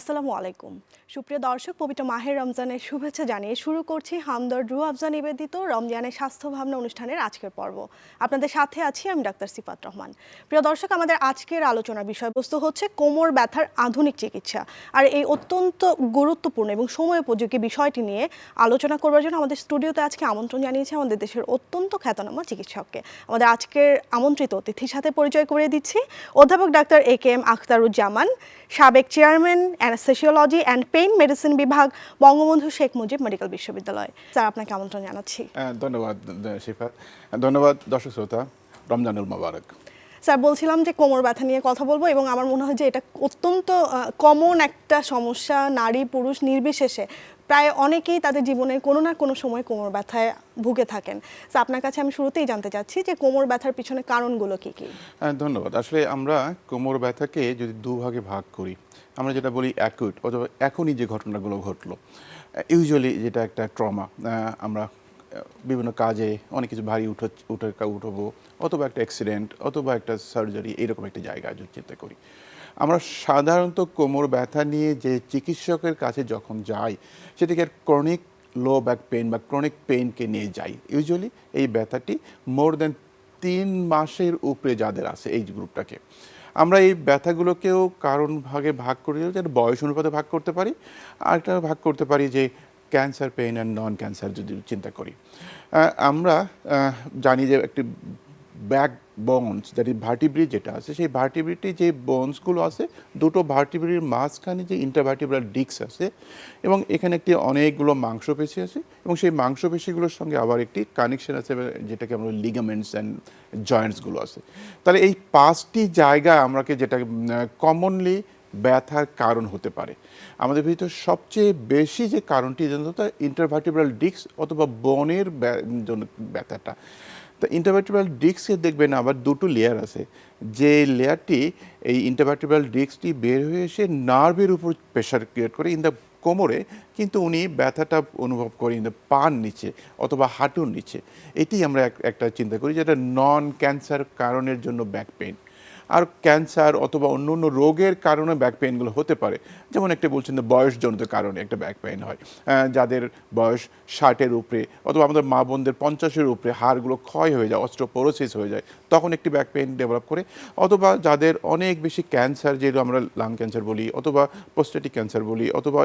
আসসালামু আলাইকুম। সুপ্রিয় দর্শক, পবিত্র মাহের রমজানের শুভেচ্ছা জানিয়ে শুরু করছি হামদর রু আফজা নিবেদিত রমজানের স্বাস্থ্য ভাবনা অনুষ্ঠানের আজকের পর্ব। আপনাদের সাথে আছি আমি ডাক্তার সিফাত রহমান। প্রিয় দর্শক, আমাদের আজকের আলোচনার বিষয়বস্তু হচ্ছে কোমর ব্যথার আধুনিক চিকিৎসা। আর এই অত্যন্ত গুরুত্বপূর্ণ এবং সময় উপযোগী বিষয়টি নিয়ে আলোচনা করবার জন্য আমাদের স্টুডিওতে আজকে আমন্ত্রণ জানিয়েছে আমাদের দেশের অত্যন্ত খ্যাতনামা চিকিৎসককে। আমাদের আজকের আমন্ত্রিত অতিথির সাথে পরিচয় করে দিচ্ছি। অধ্যাপক doctor A K M Akhtaruzzaman, সাবেক chairman, anaesthesiology and pain medicine বিভাগ বঙ্গবন্ধু শেখ মুজিব মেডিকেল বিশ্ববিদ্যালয় স্যার আপনাকে আমন্ত্রণ জানাচ্ছি। ধন্যবাদ শিফাত ধন্যবাদ দর্শক শ্রোতা। রমজানুল মোবারক। স্যার বলছিলাম যে কোমর ব্যথা নিয়ে কথা বলব এবং আমার মনে হয় যে এটা অত্যন্ত কমন একটা সমস্যা নারী পুরুষ নির্বিশেষে। প্রায় অনেকেই তাদের জীবনের কোনো না কোনো সময় কোমর ব্যথায় ভুগে থাকেন। তো আপনার কাছে আমি শুরুতেই জানতে চাচ্ছি যে কোমর ব্যথার পিছনে কারণগুলো কী কী? ধন্যবাদ। আসলে আমরা কোমর ব্যথাকে যদি দুভাগে ভাগ করি আমরা যেটা বলি অ্যাকুইট অথবা এখনই যে ঘটনাগুলো ঘটলো। ইউজুয়ালি যেটা একটা ট্রমা আমরা বিভিন্ন কাজে অনেক কিছু ভারী উঠো, উঠে, উঠবো, অথবা একটা অ্যাক্সিডেন্ট অথবা একটা সার্জারি এইরকম একটা জায়গা যদি চিন্তা করি। আমরা সাধারণত কোমর ব্যথা নিয়ে যে চিকিৎসকের কাছে যখন যাই সেটাকে ক্রনিক লো ব্যাক পেন বা ক্রনিক পেনকে নিয়ে যাই। ইউজুয়ালি এই ব্যথাটি মোর দেন তিন মাসের উপরে যাদের আছে এই গ্রুপটাকে আমরা এই ব্যথাগুলোকেও কারণ ভাগে ভাগ করে যেটা বয়স অনুপাতে ভাগ করতে পারি আরেকটা ভাগ করতে পারি যে cancer pain and non cancer যদি চিন্তা করি। আমরা জানি যে একটি ব্যাক বোনস দ্যাট ভার্টিব্রি যেটা আছে, সেই ভার্টিব্রিটি যে বোনসগুলো আছে, দুটো ভার্টিব্রির মাঝখানে যে ইন্টারভার্টিব্রাল ডিক্স আছে, এবং এখানে একটি অনেকগুলো মাংসপেশি আছে, এবং সেই মাংসপেশিগুলোর সঙ্গে আবার একটি কানেকশন আছে, যেটাকে আমরা লিগামেন্টস অ্যান্ড জয়েন্টসগুলো আছে। তাহলে এই পাঁচটি জায়গা আমরাকে যেটা কমনলি ব্যথার কারণ হতে পারে। আমাদের ভিতর সবচেয়ে বেশি যে কারণটি জানতো তা ইন্টারভার্টিব্রাল ডিক্স অথবা বনের জন্য ব্যথাটা। তো ইন্টারভার্টিব্রাল ডিস্কে দেখবেন আবার দুটো লেয়ার আছে। যে লেয়ারটি এই ইন্টারভার্টিব্রাল ডিস্কটি বের হয়ে এসে নার্ভের উপর প্রেশার ক্রিয়েট করে ইন দ্য কোমরে, কিন্তু উনি ব্যথাটা অনুভব করে ইন দ্য পান নিচে অথবা হাঁটুর নিচে। এটি আমরা এক- একটা চিন্তা করি যেটা নন ক্যান্সার কারণের জন্য ব্যাক পেইন আর ক্যান্সার অথবা অন্য অন্য রোগের কারণে ব্যাক পেইনগুলো হতে পারে। যেমন একটা বলছেন যে বয়সজনিত কারণে একটা ব্যাক পেইন হয়। যাদের বয়স ষাটের উপরে অথবা আমাদের মা বোনদের পঞ্চাশের উপরে হাড়গুলো ক্ষয় হয়ে যায় অস্ট্রোপোরোসিস হয়ে যায় তখন একটি ব্যাক পেইন ডেভেলপ করে। অথবা যাদের অনেক বেশি ক্যান্সার যেগুলো আমরা লাং ক্যান্সার বলি অথবা পোস্টেটিক ক্যান্সার বলি অথবা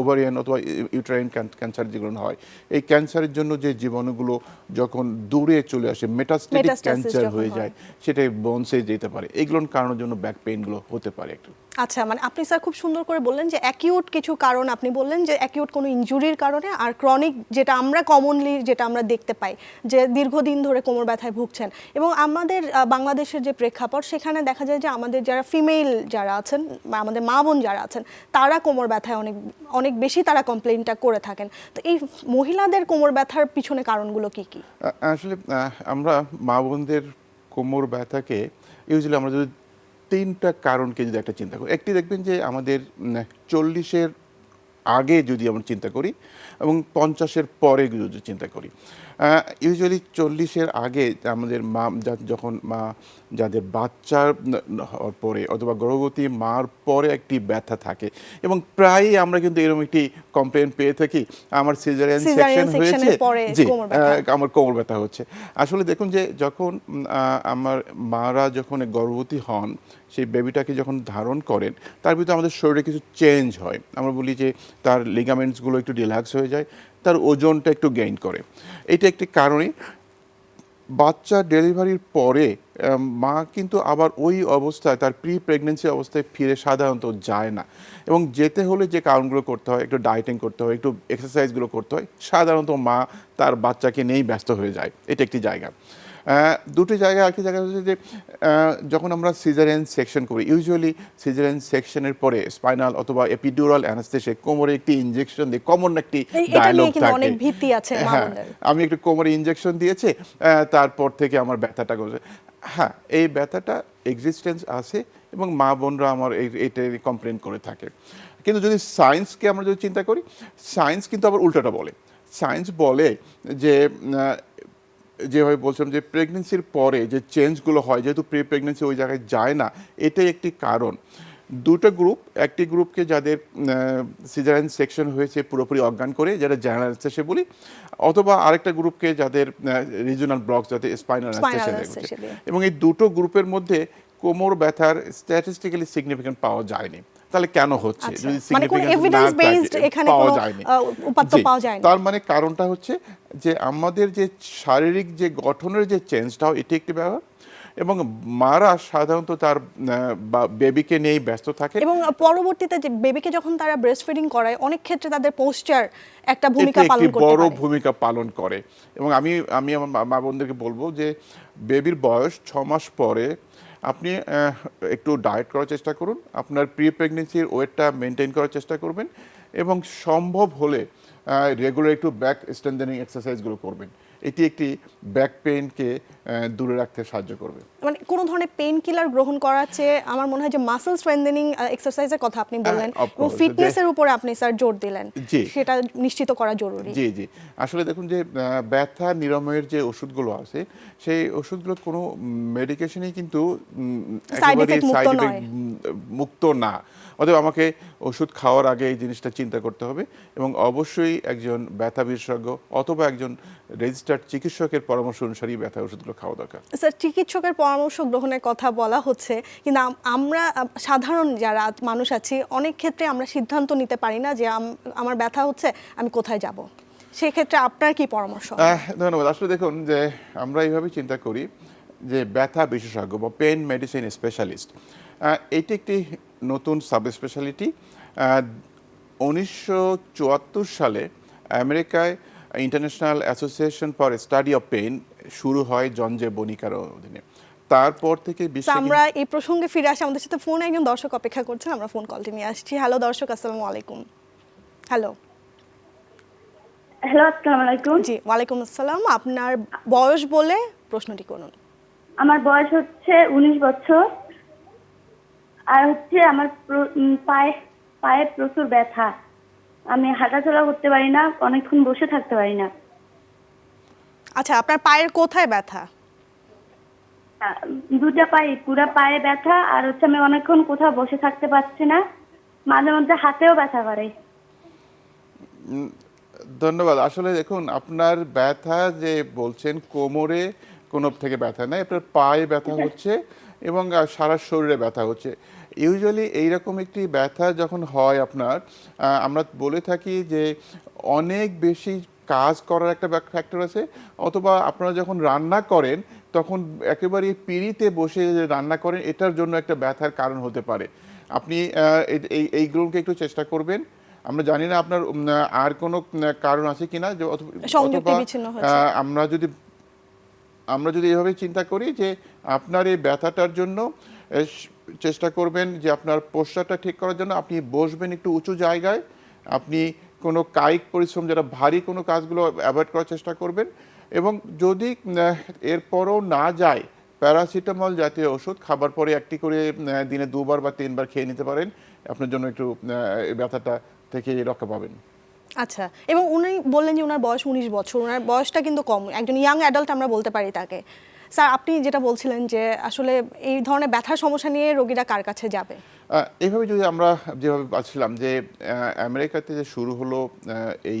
ওভারিয়ান অথবা ইউট্রাইন ক্যান্সার যেগুলো হয় এই ক্যান্সারের জন্য যে জীবাণুগুলো যখন দূরে চলে আসে মেটাস্টেটিক ক্যান্সার হয়ে যায় সেটাই বোনসে যেতে পারে। এগুলোর কারণের জন্য ব্যাক পেইনগুলো হতে পারে একটু। আচ্ছা মানে আপনি স্যার খুব সুন্দর করে বললেন যে অ্যাকিউট কিছু কারণ আপনি বললেন যে অ্যাকিউট কোনো ইনজুরির কারণে আর ক্রনিক যেটা আমরা কমনলি যেটা আমরা দেখতে পাই যে দীর্ঘদিন ধরে কোমর ব্যথায় ভুগছেন। এবং আমাদের বাংলাদেশের যে প্রেক্ষাপট সেখানে দেখা যায় যে আমাদের যারা ফিমেল যারা আছেন বা আমাদের মা বোন যারা আছেন তারা কোমর ব্যথায় অনেক অনেক বেশি তারা কমপ্লেনটা করে থাকেন। তো এই মহিলাদের কোমর ব্যথার পিছনে কারণগুলো কি কি? আসলে আমরা মা বোনদের কোমর ব্যথাকে ইউজুয়ালি আমরা যদি তিনটা কারণকে যদি একটা চিন্তা করি, একটি দেখবেন যে আমাদের চল্লিশের আগে যদি আমরা চিন্তা করি এবং পঞ্চাশের পরে যদি চিন্তা করি ইউজুয়ালি চল্লিশের আগে আমাদের মা যখন মা যাদের বাচ্চার পরে অথবা গর্ভবতী মার পরে একটি ব্যথা থাকে এবং প্রায়ই আমরা কিন্তু এরকম একটি কমপ্লেন পেয়ে থাকি। আমার সিজারিয়ান সেকশন হয়েছে। জি আমার কোমর ব্যথা হচ্ছে। আসলে দেখুন যে যখন আমার মারা যখন গর্ভবতী হন সেই বেবিটাকে যখন ধারণ করেন তার ভিতরে আমাদের শরীরে কিছু চেঞ্জ হয়। আমরা বলি যে তার লিগামেন্টসগুলো একটু রিল্যাক্স হয়ে যায়। তার ওজনটা একটু গেইন করে। এটা একটি কারণে বাচ্চা ডেলিভারির পরে মা কিন্তু আবার ওই অবস্থায়, তার প্রি প্রেগনেন্সি অবস্থায় ফিরে সাধারণত যায় না। এবং যেতে হলে যে কারণগুলো করতে হয়, একটু ডায়েটিং করতে হয়, একটু এক্সারসাইজগুলো করতে হয়, সাধারণত মা তার বাচ্চাকে নিয়েই ব্যস্ত হয়ে যায়। এটা একটি জায়গা। দুটি জায়গা একটি জায়গা হচ্ছে যে যখন আমরা সিজারেন সেকশন করি ইউজুয়ালি সিজারেন সেকশনের পরে স্পাইনাল অথবা এপিডুরাল অ্যানাস্থেসে কোমরে একটি ইনজেকশন দিয়ে কমন একটি ডায়লগ থাকে। ভীতি আছে হ্যাঁ, আমি একটু কোমরে ইনজেকশন দিয়েছে তারপর থেকে আমার ব্যথাটা করছে হ্যাঁ এই ব্যথাটা এক্সিস্টেন্স আছে এবং মা বোনরা আমার এই এটা কমপ্লেন করে থাকে। কিন্তু যদি সায়েন্সকে আমরা যদি চিন্তা করি সায়েন্স কিন্তু আবার উল্টাটা বলে। সায়েন্স বলে যে যেভাবে বলছিলাম যে প্রেগনেন্সির পরে যে চেঞ্জগুলো হয় যেহেতু প্রি প্রেগনেন্সি ওই জায়গায় যায় না এটাই একটি কারণ। দুটো গ্রুপ একটি গ্রুপকে যাদের সিজারাইন সেকশন হয়েছে পুরোপুরি অজ্ঞান করে যারা জেনারেল অ্যানেস্থেসিয়া বলি অথবা আরেকটা গ্রুপকে যাদের রিজনাল ব্লক যাতে স্পাইনাল। এবং এই দুটো গ্রুপের মধ্যে কোমর ব্যথার স্ট্যাটিস্টিক্যালি সিগনিফিকেন্ট পাওয়া যায়নি। তাহলে কেন হচ্ছে? আচ্ছা, যদি মানে পাওয়া যায়নি। তার মানে কারণটা হচ্ছে যে আমাদের যে শারীরিক যে গঠনের যে চেঞ্জটা এটি একটি ব্যাপার। এবং মারা সাধারণত তার বেবিকে নিয়েই ব্যস্ত থাকে। এবং পরবর্তীতে যে বেবিকে যখন তারা ব্রেস্ট ফিডিং করায় অনেক ক্ষেত্রে তাদের পোস্টার একটা ভূমিকা পালন করতে বড় ভূমিকা পালন করে। এবং আমি আমি আমার মা- মা বোনদেরকে বলব যে বেবির বয়স ছ মাস পরে আপনি একটু ডায়েট করার চেষ্টা করুন, আপনার প্রি প্রেগনেন্সির ওয়েটটা মেনটেন করার চেষ্টা করবেন এবং সম্ভব হলে রেগুলার একটু ব্যাক স্ট্রেন্থেনিং এক্সারসাইজগুলো করবেন। এটি একটি ব্যাক পেইনকে দূরে রাখতে সাহায্য করবে। মানে কোনো ধরনের পেইন কিলার গ্রহণ করার চেয়ে আমার মনে হয় যে মাসেল স্ট্রেন্থেনিং এক্সারসাইজের কথা আপনি বললেন of এবং ফিটনেসের উপরে আপনি স্যার জোর দিলেন। সেটা নিশ্চিত করা জরুরি। জি জি। আসলে দেখুন যে ব্যথা নিরাময়ের যে ওষুধগুলো আছে সেই ওষুধগুলো কোনো মেডিকেশনই কিন্তু একেবারে মুক্ত নয়। মুক্ত না। অতএব আমাকে ওষুধ খাওয়ার আগে এই জিনিসটা চিন্তা করতে হবে এবং অবশ্যই একজন ব্যথা বিশেষজ্ঞ অথবা একজন রেজিস্টার্ড চিকিৎসকের পরামর্শ অনুসারেই ব্যথা ওষুধগুলো খাওয়া দরকার। স্যার চিকিৎসকের পরামর্শ গ্রহণের কথা বলা হচ্ছে কিন্তু আমরা সাধারণ যারা মানুষ আছি অনেক ক্ষেত্রে আমরা সিদ্ধান্ত নিতে পারি না যে আম- আমার ব্যথা হচ্ছে আমি কোথায় যাব। সেক্ষেত্রে আপনার কি পরামর্শ? ধন্যবাদ। আসলে দেখুন যে আমরা এইভাবে চিন্তা করি যে ব্যথা বিশেষজ্ঞ বা পেন মেডিসিন স্পেশালিস্ট এটি একটি নতুন সাব স্পেশালিটি উনিশশো চুয়াত্তর সালে আমেরিকায় international association for study of pain শুরু হয় জন জে বনিকার অধীনে। তারপর থেকে বিশ্বে আমরা এই প্রসঙ্গে ফিরে আসি। আমাদের সাথে ফোনে একজন দর্শক অপেক্ষা করছেন আমরা ফোন কলটি নিয়ে আসছি। হ্যালো দর্শক আসসালামু আলাইকুম। হ্যালো হ্যালো আসসালামু আলাইকুম। জি ওয়ালাইকুম আসসালাম। আপনার বয়স বলে প্রশ্নটি করুন। আমার বয়স হচ্ছে উনিশ বছর। আর হচ্ছে আমার পায়ে পায়ে প্রচুর ব্যথা। আমি হাঁটাচলা করতে পারি না অনেকক্ষণ বসে থাকতে পারি না। আচ্ছা আপনার পায়ের কোথায় ব্যথা? দুটা পায়ে পুরা পায়ে ব্যথা আর হচ্ছে আমি অনেকক্ষণ কোথাও বসে থাকতে পারছি না। মাঝে মধ্যে হাতেও ব্যথা করে। ধন্যবাদ। আসলে দেখুন আপনার ব্যথা যে বলছেন কোমরে কোনো থেকে ব্যথা নেই আপনার পায়ে ব্যথা হচ্ছে এবং সারা শরীরে ব্যথা হচ্ছে। ইউজুয়ালি এইরকম একটি ব্যথা যখন হয় আপনার আমরা বলে থাকি যে অনেক বেশি কাজ করার একটা ফ্যাক্টর আছে অথবা আপনারা যখন রান্না করেন তখন একেবারে পিড়িতে বসে যে রান্না করেন এটার জন্য একটা ব্যথার কারণ হতে পারে। আপনি এই- এই এইগুলোকে একটু চেষ্টা করবেন। আমরা জানি না আপনার আর কোনো কারণ আছে কিনা যে অথবা- আমরা যদি আমরা যদি এভাবে চিন্তা করি যে আপনার এই ব্যথাটার জন্য চেষ্টা করবেন যে আপনার পোস্টারটা ঠিক করার জন্য আপনি বসবেন একটু উঁচু জায়গায়, আপনি কোনো কায়িক পরিশ্রম, যারা ভারী কোনো কাজগুলো অ্যাভয়েড করার চেষ্টা করবেন এবং যদি এরপরও না যায়, প্যারাসিটামল জাতীয় ওষুধ খাবার পরে একটি করে দিনে দুবার বা তিনবার খেয়ে নিতে পারেন, আপনার জন্য একটু ব্যথাটা থেকে রক্ষা পাবেন। আচ্ছা এবং উনি বললেন যে ওনার বয়স উনিশ বছর ওনার বয়সটা কিন্তু কম। একজন ইয়াং অ্যাডাল্ট আমরা বলতে পারি তাকে। স্যার, আপনি যেটা বলছিলেন যে আসলে এই ধরনের ব্যথার সমস্যা নিয়ে রোগীরা কার কাছে যাবে? এইভাবে যদি আমরা যেভাবে পাচ্ছিলাম যে আমেরিকাতে যে শুরু হলো এই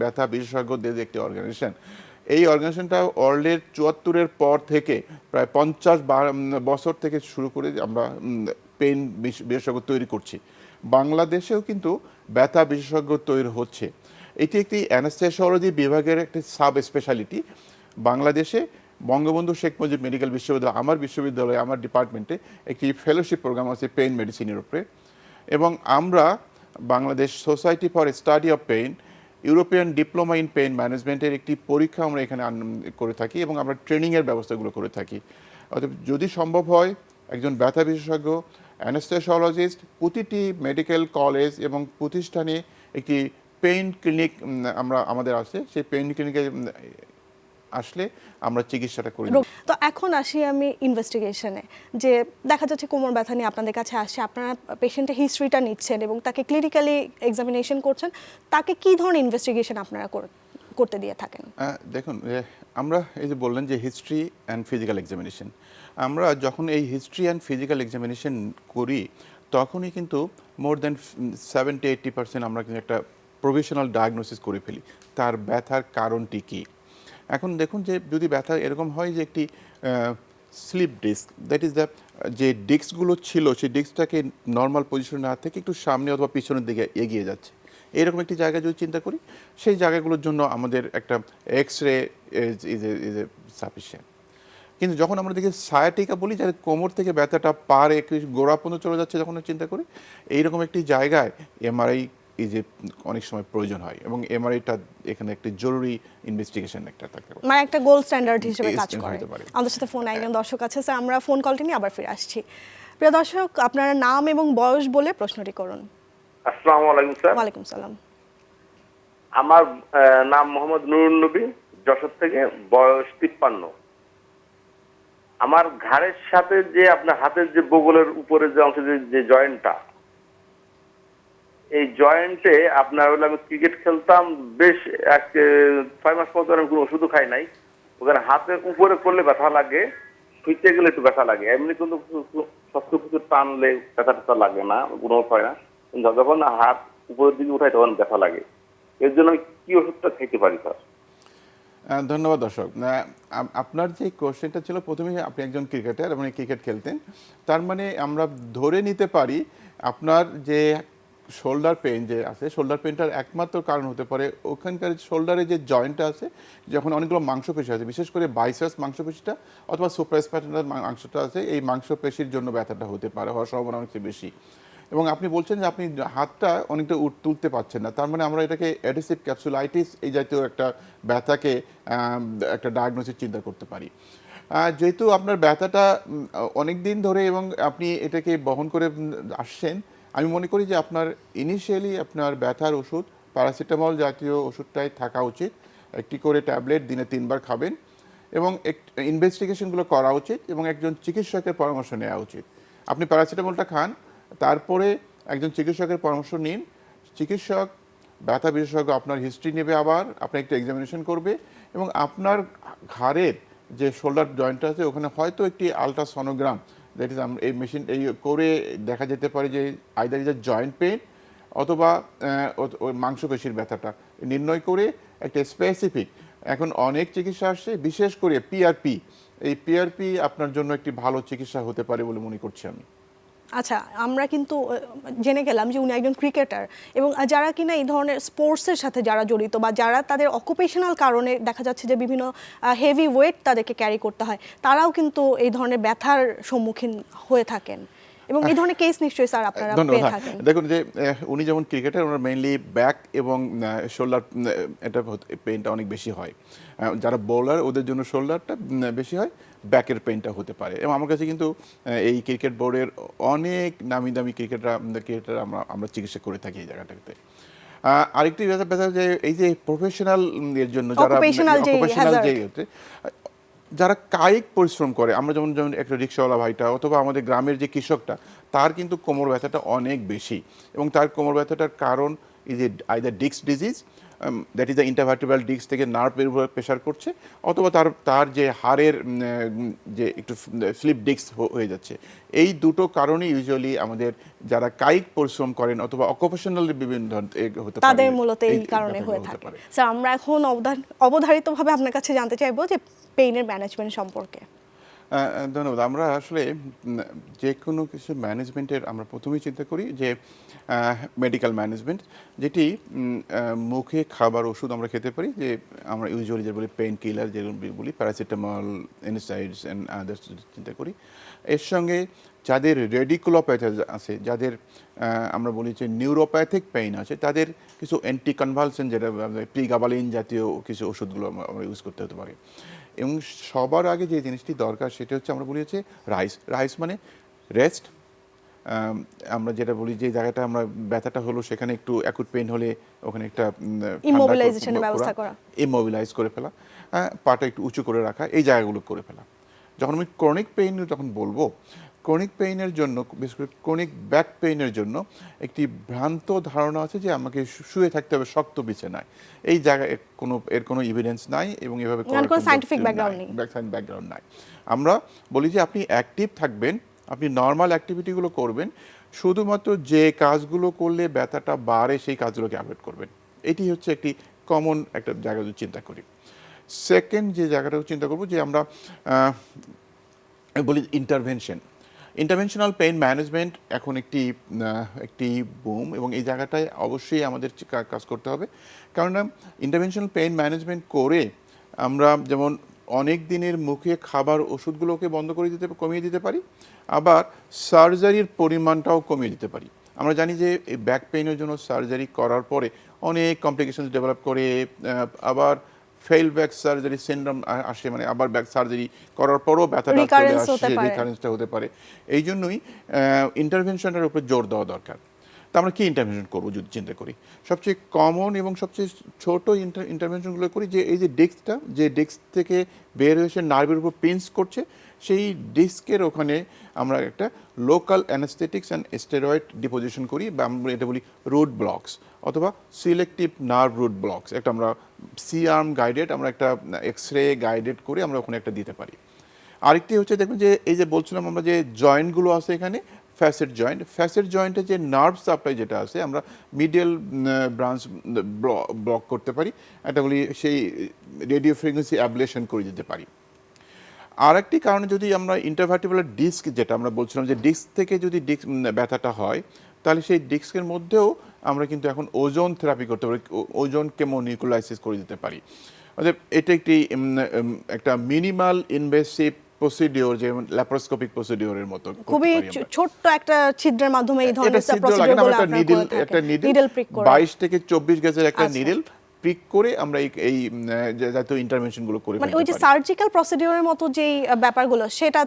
ব্যথা বিশেষজ্ঞদের একটি অর্গানাইজেশন এই অর্গানাইজেশনটা ওয়ার্ল্ডের চুয়াত্তরের পর থেকে প্রায় পঞ্চাশ বছর থেকে শুরু করে আমরা পেন বিশেষজ্ঞ তৈরি করছি। বাংলাদেশেও কিন্তু ব্যথা বিশেষজ্ঞ তৈরি হচ্ছে। এটি একটি অ্যানাস্থেসিওলজি বিভাগের একটি সাব স্পেশালিটি বাংলাদেশে বঙ্গবন্ধু শেখ মুজিব মেডিকেল বিশ্ববিদ্যালয়, আমার বিশ্ববিদ্যালয়ে, আমার ডিপার্টমেন্টে একটি ফেলোশিপ প্রোগ্রাম আছে পেইন মেডিসিনের উপরে। এবং আমরা Bangladesh society for study of pain European diploma in pain ম্যানেজমেন্টের একটি পরীক্ষা আমরা এখানে করে থাকি এবং আমরা ট্রেনিংয়ের ব্যবস্থাগুলো করে থাকি। অর্থাৎ যদি সম্ভব হয়, একজন ব্যথা বিশেষজ্ঞ, অ্যানেস্থেসিওলজিস্ট, প্রতিটি মেডিকেল কলেজ এবং প্রতিষ্ঠানে একটি পেইন ক্লিনিক আমরা, আমাদের আছে। সেই পেইন ক্লিনিকে আসলে আমরা চিকিৎসাটা করি। তো এখন আসি আমি ইনভেস্টিগেশনে যে দেখা যাচ্ছে কোমর ব্যথা নিয়ে আপনাদের কাছে আসে আপনারা পেশেন্টের হিস্ট্রিটা নিচ্ছেন এবং তাকে ক্লিনিক্যালি এক্সামিনেশন করছেন তাকে কি ধরনের ইনভেস্টিগেশন আপনারা কর- করতে দিয়ে থাকেন? দেখুন আমরা এই যে বললেন যে হিস্ট্রি অ্যান্ড ফিজিক্যাল এক্সামিনেশন আমরা যখন এই হিস্ট্রি অ্যান্ড ফিজিক্যাল এক্সামিনেশন করি তখনই কিন্তু more than seventy eighty percent আমরা কিন্তু একটা প্রফেশনাল ডায়াগনোসিস করে ফেলি। তার ব্যথার কারণটি কী? এখন দেখুন যে যদি ব্যথা এরকম হয় যে একটি slip disc that is the যে ডিস্কগুলো ছিল, সেই ডিস্কটাকে নর্মাল পজিশনে না থেকে একটু সামনে অথবা পিছনের দিকে এগিয়ে যাচ্ছে। এরকম একটি জায়গা যদি চিন্তা করি, সেই জায়গাগুলোর জন্য আমাদের একটা X ray is is a sufficient কিন্তু যখন আমরা দেখি সায়াটিকা বলি, যার কোমর থেকে ব্যথাটা পার একটু গোড়া পর্যন্ত চলে যাচ্ছে যখন চিন্তা করি, এইরকম একটি জায়গায় এমআরআই এই যে অনেক সময় প্রয়োজন হয় এবং এমআরআইটা এখানে একটি জরুরি ইনভেস্টিগেশন একটা থাকতে পারে। মানে একটা গোল্ড স্ট্যান্ডার্ড হিসেবে কাজ করে। আমাদের সাথে ফোন একজন দর্শক আছে স্যার আমরা ফোন কলটি নিয়ে আবার ফিরে আসছি। প্রিয় দর্শক আপনার নাম এবং বয়স বলে প্রশ্নটি করুন। আসসালামু আলাইকুম স্যার ওয়ালাইকুম সালাম। আমার আহ, নাম মোহাম্মদ নুরুল নবী যশোর থেকে বয়স তিপ্পান্ন। আমার ঘাড়ের সাথে যে আপনার হাতের যে বগলের উপরে যে অংশ যে জয়েন্টটা এই জয়েন্টে আপনার হলো আমি ক্রিকেট খেলতাম, বেশ এক ছয় মাস পর্যন্ত আমি কোনো ওষুধও খাই নাই। ওখানে হাতের উপরে করলে ব্যথা লাগে শুইতে গেলে একটু ব্যথা লাগে। এমনি কিন্তু শক্ত কিছু টানলে ব্যথা ট্যাথা লাগে না, কোনো হয় না। কিন্তু যখন হাত উপরের দিকে উঠাই, তখন ব্যথা লাগে। এর জন্য আমি কি ওষুধটা খেতে পারি, স্যার? ধন্যবাদ দর্শক। আপনার যে কোশ্চেনটা ছিল, প্রথমে আপনি একজন ক্রিকেটার এবং ক্রিকেট খেলতেন। তার মানে আমরা ধরে নিতে পারি, আপনার যে শোল্ডার পেন যে আছে শোল্ডার পেনটার একমাত্র কারণ হতে পারে ওখানকার শোল্ডারে যে জয়েন্টটা আছে, যখন অনেকগুলো মাংসপেশি আছে, বিশেষ করে বাইসাস মাংসপেশিটা অথবা সুপ্রাসপ্যাটার মাংসটা আছে, এই মাংসপেশির জন্য ব্যথাটা হতে পারে, হওয়ার সম্ভাবনা অনেকটা বেশি। এবং আপনি বলছেন যে আপনি হাতটা অনেকটা তুলতে পারছেন না, তার মানে আমরা এটাকে অ্যাডিসিভ ক্যাপসুলাইটিস এই জাতীয় একটা ব্যথাকে একটা ডায়াগনোসিস চিন্তা করতে পারি। যেহেতু আপনার ব্যথাটা অনেক দিন ধরে এবং আপনি এটাকে বহন করে আসছেন আমি মনে করি যে আপনার ইনিশিয়ালি আপনার ব্যথার ওষুধ প্যারাসিটামল জাতীয় ওষুধটাই থাকা উচিত। একটি করে ট্যাবলেট দিনে তিনবার খাবেন এবং ইনভেস্টিগেশনগুলো করা উচিত এবং একজন চিকিৎসকের পরামর্শ নেওয়া উচিত। আপনি প্যারাসিটামলটা খান, তারপরে একজন চিকিৎসকের পরামর্শ নিন। চিকিৎসক, ব্যথা বিশেষজ্ঞ আপনার হিস্ট্রি নেবে আবার আপনার একটা এক্সামিনেশন করবে এবং আপনার ঘাড়ের যে শোল্ডার জয়েন্ট আছে, ওখানে হয়তো একটি আলট্রাসনোগ্রাম দ্যাট ইজ এই মেশিন এই করে দেখা যেতে পারে যে আইদার ইজ জয়েন্ট পেন অথবা মাংসপেশির ব্যথাটা। নির্ণয় করে একটা স্পেসিফিক এখন অনেক চিকিৎসা আসছে বিশেষ করে পিআরপি এই পিআরপি আপনার জন্য একটি ভালো চিকিৎসা হতে পারে বলে মনে করছি আমি। আচ্ছা আমরা কিন্তু জেনে গেলাম যে উনি একজন ক্রিকেটার এবং যারা কিনা এই ধরনের স্পোর্টসের সাথে যারা জড়িত বা যারা তাদের অকুপেশনাল কারণে দেখা যাচ্ছে যে বিভিন্ন হেভি ওয়েট তাদেরকে ক্যারি করতে হয় তারাও কিন্তু এই ধরনের ব্যথার সম্মুখীন হয়ে থাকেন। এবং এই ধরনের কেস নিশ্চয়ই স্যার আপনারা পেয়ে থাকেন। দেখুন যে উনি যেমন ক্রিকেটার ওনার মেইনলি ব্যাক এবং শোল্ডার এটা পেইনটা অনেক বেশি হয়। যারা বোলার ওদের জন্য শোল্ডারটা বেশি হয়। ব্যাকের পেইনটা হতে পারে। এবং আমার কাছে কিন্তু এই ক্রিকেট বোর্ডের অনেক নামি দামি ক্রিকেটার ক্রিকেটার আমরা আমরা চিকিৎসা করে থাকি এই জায়গাটাতে। আরেকটি ব্যথা যে এই যে প্রফেশনাল এর জন্য যারা যে occupational যে যারা কায়িক পরিশ্রম করে আমরা যেমন যেমন একটা রিক্সাওয়ালা ভাইটা অথবা আমাদের গ্রামের যে কৃষকটা তার কিন্তু কোমর ব্যথাটা অনেক বেশি। এবং তার কোমর ব্যথাটার কারণ ইজ এ আইদার ডিক্স disease that is the intervertebral ডিক্স থেকে নার্ভের উপর প্রেশার করছে অথবা তার তার যে হাড়ের যে একটু স্লিপ ডিস্ক হয়ে যাচ্ছে। এই দুটো কারণে ইউজুয়ালি আমাদের যারা কায়িক পরিশ্রম করেন অথবা অকুপেশনাল বিভিন্ন ধরনের এ হতে পারে। তাদের মূলত এই কারণে হয়ে থাকে। স্যার আমরা এখন অবধারিতভাবে আপনার কাছে জানতে চাইব যে পেইনের ম্যানেজমেন্ট সম্পর্কে। ধন্যবাদ। আমরা আসলে যে কোনো কিছু ম্যানেজমেন্টের আমরা প্রথমেই চিন্তা করি যে মেডিকেল ম্যানেজমেন্ট যেটি মুখে খাবার ওষুধ আমরা খেতে পারি, যে আমরা ইউজুয়ালি যে বলি পেন কিলার যেগুলো বলি প্যারাসিটামল এনসাইডস অ্যান্ড আদার্স চিন্তা করি। এর সঙ্গে যাদের রেডিকুলোপ্যাথি আছে, যাদের আমরা বলি যে নিউরোপ্যাথিক পেইন আছে, তাদের কিছু অ্যান্টি কনভালসেন যেটা প্রিগাবালিন জাতীয় কিছু ওষুধগুলো আমরা ইউজ করতে হতে পারে। এবং সবার আগে যে জিনিসটি দরকার সেটা হচ্ছে আমরা বলি হচ্ছে রাইস। রাইস মানে রেস্ট। আমরা যেটা বলি যে জায়গাটা আমরা ব্যথাটা হলো সেখানে একটু অ্যাকুট পেন হলে ওখানে একটা ইমোবিলাইজেশনের ব্যবস্থা করা। ইমোবিলাইজ করে ফেলা। আহ, পাটা একটু উঁচু করে রাখা এই জায়গাগুলো করে ফেলা। যখন আমি ক্রনিক পেইন যখন বলব ক্রনিক পেইনের জন্য বিশেষ করে ক্রনিক ব্যাক পেইনের জন্য একটি ভ্রান্ত ধারণা আছে যে আমাকে শুয়ে থাকতে হবে শক্ত বিছানায়। এই জায়গায় কোনো এর কোনো এভিডেন্স নাই এবং এভাবে নেই। ব্যাকগ্রাউন্ড নাই। আমরা বলি যে আপনি অ্যাক্টিভ থাকবেন আপনি নর্মাল অ্যাক্টিভিটিগুলো করবেন শুধুমাত্র যে কাজগুলো করলে ব্যথাটা বাড়ে সেই কাজগুলোকে অ্যাভয়েড করবেন। এটি হচ্ছে একটি কমন একটা জায়গা যদি চিন্তা করি। সেকেন্ড যে জায়গাটা চিন্তা করব যে আমরা বলি ইন্টারভেনশন ইন্টারভেনশনাল পেইন ম্যানেজমেন্ট এখন একটি একটি বুম এবং এই জায়গাটায় অবশ্যই আমাদের কাজ করতে হবে। কেননা ইন্টারভেনশনাল পেইন ম্যানেজমেন্ট করে আমরা যেমন অনেক দিনের মুখে খাবার ওষুধগুলোকে বন্ধ করে দিতে, কমিয়ে দিতে পারি, আবার সার্জারির পরিমাণটাও কমিয়ে দিতে পারি। আমরা জানি যে ব্যাক পেইনের জন্য সার্জারি করার পরে অনেক কমপ্লিকেশন ডেভেলপ করে আবার ফেল ব্যাক সার্জারি সিন্ড্রোম আসে মানে আবার ব্যাক সার্জারি করার পরও ব্যথাটা চলে পারে। রিকারেন্সটা হতে পারে। এই জন্যই ইন্টারভেনশনের উপর জোর দেওয়া দরকার। তা আমরা কি ইন্টারভেনশন করব যদি চিন্তা করি? সবচেয়ে কমন এবং সবচেয়ে ছোট ইন্টারভেনশনগুলো করি যে এই যে ডেস্কটা যে ডেস্ক থেকে বের হয়ে এসে নার্ভের উপর পিন্স করছে সেই ডিস্কের ওখানে আমরা একটা local anaesthetics and steroid deposition করি বা আমরা এটা বলি রুট ব্লকস অথবা সিলেক্টিভ নার্ভ রুট ব্লকস একটা আমরা সি আর্ম গাইডেড আমরা একটা এক্স রে গাইডেড করে আমরা ওখানে একটা দিতে পারি। আরেকটি হচ্ছে দেখবেন যে এই যে বলছিলাম আমরা যে জয়েন্টগুলো আছে এখানে ফ্যাসেট জয়েন্ট ফ্যাসেট জয়েন্টে যে নার্ভ সাপ্লাই যেটা আছে আমরা মিডিয়াল ব্রাঞ্চ ব্লক করতে পারি। একটা বলি সেই রেডিও ফ্রিকোয়েন্সি অ্যাবলেশন করে দিতে পারি। আরেকটি কারণে যদি আমরা ইন্টারভার্টিবুলার ডিস্ক যেটা আমরা বলছিলাম যে ডিস্ক থেকে যদি ডিস্ক ব্যথাটা হয় তাহলে সেই ডিস্কের মধ্যেও আমরা কিন্তু এখন ওজন থেরাপি করতে পারি ওজন কেমোনিকুলাইসিস করে দিতে পারি। অর্থাৎ এটা একটি একটা মিনিমাল ইনভেসিভ প্রসিডিওর যেমন ল্যাপারোস্কোপিক প্রসিডিওরের মতো খুবই ছোট্ট একটা ছিদ্রের মাধ্যমে এই ধরনের একটা নিডল একটা নিডল নিডল প্রিক করে। বাইশ থেকে চব্বিশ গেজের একটা আচ্ছা। নিডল প্রিক করে আমরা এই এই জাতীয় ইন্টারভেনশনগুলো করে মানে ওই যে। সার্জিক্যাল প্রসিডিউরের মতো যেই ব্যাপারগুলো সেটা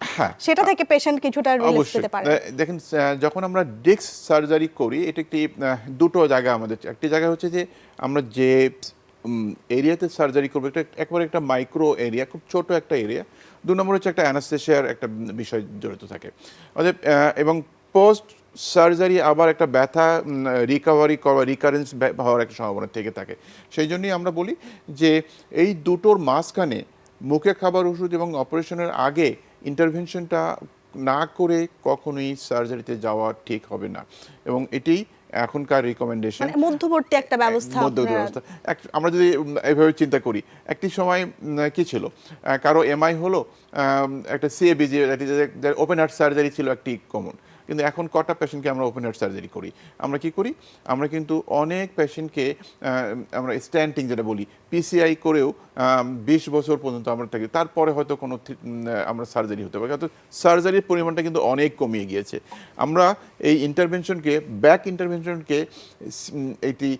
হ্যাঁ। সেটা থেকে পেশেন্ট কিছুটা রিলিফ পেতে পারে। দেখেন যখন আমরা ডিস্ক সার্জারি করি এটা একটি দুটো জায়গা আমাদের একটি জায়গা হচ্ছে যে আমরা যে এরিয়াতে সার্জারি করব এটা একবারে একটা মাইক্রো এরিয়া খুব ছোট একটা এরিয়া দু নম্বর হচ্ছে একটা অ্যানাস্থেশিয়ার একটা বিষয় জড়িত থাকে। অতএব এবং পোস্ট সার্জারি আবার একটা ব্যথা রিকভারি করা রিকারেন্স হওয়ার একটা সম্ভাবনা থেকে থাকে। সেই জন্যই আমরা বলি যে এই দুটোর মাঝখানে মুখে খাবার ওষুধ এবং অপারেশনের আগে ইন্টারভেনশনটা না করে কখনোই সার্জারিতে যাওয়া ঠিক হবে না। এবং এটি এখনকার রিকমেন্ডেশন মানে মধ্যবর্তী একটা ব্যবস্থা মধ্যবর্তী ব্যবস্থা। আমরা যদি এভাবে চিন্তা করি একটি সময় কি ছিল? কারও এমআই হলো একটা সিএবিজি ওপেন হার্ট সার্জারি ছিল একটি কমন কিন্তু এখন কটা পেশেন্টকে আমরা ওপেন হার্ট সার্জারি করি? আমরা কি করি? আমরা কিন্তু অনেক পেশেন্টকে আমরা স্ট্যান্টিং যেটা বলি পিসিআই করেও বিশ বছর পর্যন্ত আমরা থাকি। তারপরে হয়তো কোনো আমরা সার্জারি হতে পারি। সার্জারির পরিমাণটা কিন্তু অনেক কমিয়ে গিয়েছে। আমরা এই ইন্টারভেনশনকে ব্যাক ইন্টারভেনশনকে এটি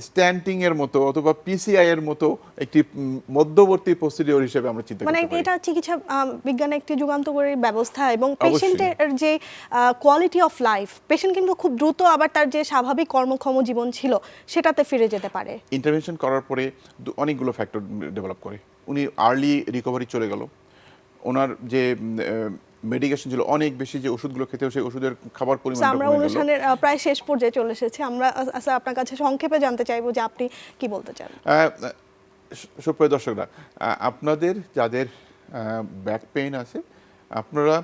স্ট্যান্টিং এর মতো অথবা পিসিআই এর মতো একটি মধ্যবর্তী প্রসিডিওর হিসেবে আমরা চিন্তা মানে করতে পারি। এটা চিকিৎসা বিজ্ঞানে একটি যুগান্তকারী ব্যবস্থা এবং পেশেন্টের যে কোয়ালিটি অফ লাইফ পেশেন্ট কিন্তু খুব দ্রুত আবার তার যে স্বাভাবিক কর্মক্ষম জীবন ছিল সেটাতে ফিরে যেতে পারে। ইন্টারভেনশন করার পরে অনেকগুলো ফ্যাক্টর ডেভেলপ করে। উনি আর্লি রিকভারি চলে গেল। ওনার যে মেডিকেশন ছিল অনেক বেশি যে ওষুধগুলো খেতে হয়, সেই ওষুধের খাবার পরিমাণ আমরা অনুষ্ঠানের প্রায় শেষ পর্যায়ে চলে এসেছি। আমরা আহ, আচ্ছা, আপনার কাছে সংক্ষেপে জানতে চাইব যে আপনি কি বলতে চান? সুপ্রিয় দর্শকরা আপনাদের যাদের ব্যাক পেইন আছে আপনারা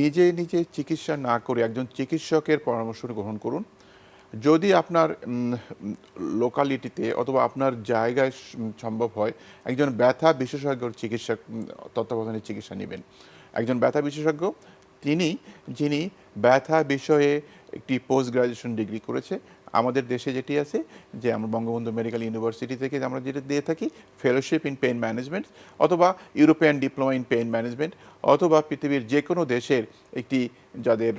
নিজে নিজে চিকিৎসা না করে একজন চিকিৎসকের পরামর্শ গ্রহণ করুন। যদি আপনার লোকালিটিতে অথবা আপনার জায়গায় সম্ভব হয় একজন ব্যথা বিশেষজ্ঞর চিকিৎসা তত্ত্বাবধানে চিকিৎসা নেবেন। একজন ব্যথা বিশেষজ্ঞ। তিনি, যিনি ব্যথা বিষয়ে একটি পোস্ট গ্রাজুয়েশন ডিগ্রি করেছে, আমাদের দেশে যেটি আছে, যে আমরা বঙ্গবন্ধু মেডিকেল ইউনিভার্সিটি থেকে আমরা যেটা দিয়ে থাকি ফেলোশিপ ইন পেইন ম্যানেজমেন্ট অথবা European diploma in pain management অথবা পৃথিবীর যে কোনো দেশের একটি যাদের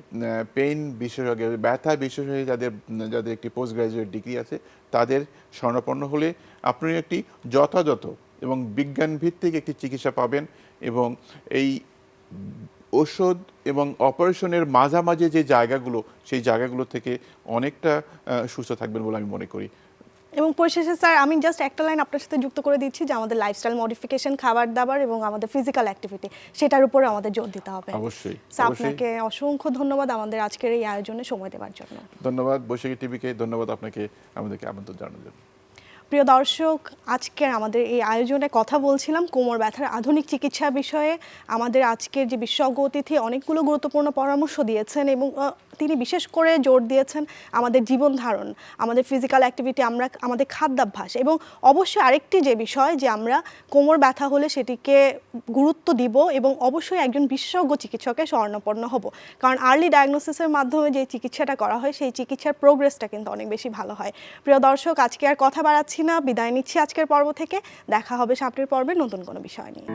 পেইন বিশেষজ্ঞ, ব্যথা বিশেষজ্ঞ যাদের যাদের একটি পোস্ট গ্রাজুয়েট ডিগ্রি আছে, তাদের স্বর্ণপন্ন হলে আপনি একটি যথাযথ এবং বিজ্ঞান ভিত্তিক একটি চিকিৎসা পাবেন এবং এই ওষুধ এবং অপারেশনের মাঝামাঝি যে জায়গাগুলো সেই জায়গাগুলো থেকে অনেকটা সুস্থ থাকবেন বলে আমি মনে করি। এবং পরিশেষে স্যার আমি জাস্ট একটা লাইন আপনার সাথে যুক্ত করে দিচ্ছি যে আমাদের লাইফস্টাইল মডিফিকেশন খাবার দাবার এবং আমাদের ফিজিক্যাল অ্যাক্টিভিটি সেটার উপরে আমাদের জোর দিতে হবে। অবশ্যই। আপনাকে অসংখ্য ধন্যবাদ আমাদের আজকের এই আয়োজনে সময় দেওয়ার জন্য। ধন্যবাদ বৈশাখী টিভিকে ধন্যবাদ আপনাকে আমাদেরকে আমন্ত্রণ জানানোর জন্য। প্রিয় দর্শক আজকের আমাদের এই আয়োজনে কথা বলছিলাম কোমর ব্যথার আধুনিক চিকিৎসা বিষয়ে। আমাদের আজকের যে বিশেষজ্ঞ অতিথি অনেকগুলো গুরুত্বপূর্ণ পরামর্শ দিয়েছেন এবং তিনি বিশেষ করে জোর দিয়েছেন আমাদের জীবন ধারণ, আমাদের ফিজিক্যাল অ্যাক্টিভিটি আমরা, আমাদের খাদ্যাভ্যাস এবং অবশ্যই আরেকটি যে বিষয় যে আমরা কোমর ব্যথা হলে সেটিকে গুরুত্ব দিব এবং অবশ্যই একজন বিশেষজ্ঞ চিকিৎসকের স্বর্ণপন্ন হব। কারণ আর্লি ডায়াগনোসিসের মাধ্যমে যে চিকিৎসাটা করা হয়, সেই চিকিৎসার প্রোগ্রেসটা কিন্তু অনেক বেশি ভালো হয়। প্রিয় দর্শক, আজকে আর কথা বাড়াচ্ছি না বিদায় নিচ্ছি আজকের পর্ব থেকে। দেখা হবে সামনের পর্বে নতুন কোনো বিষয় নিয়ে।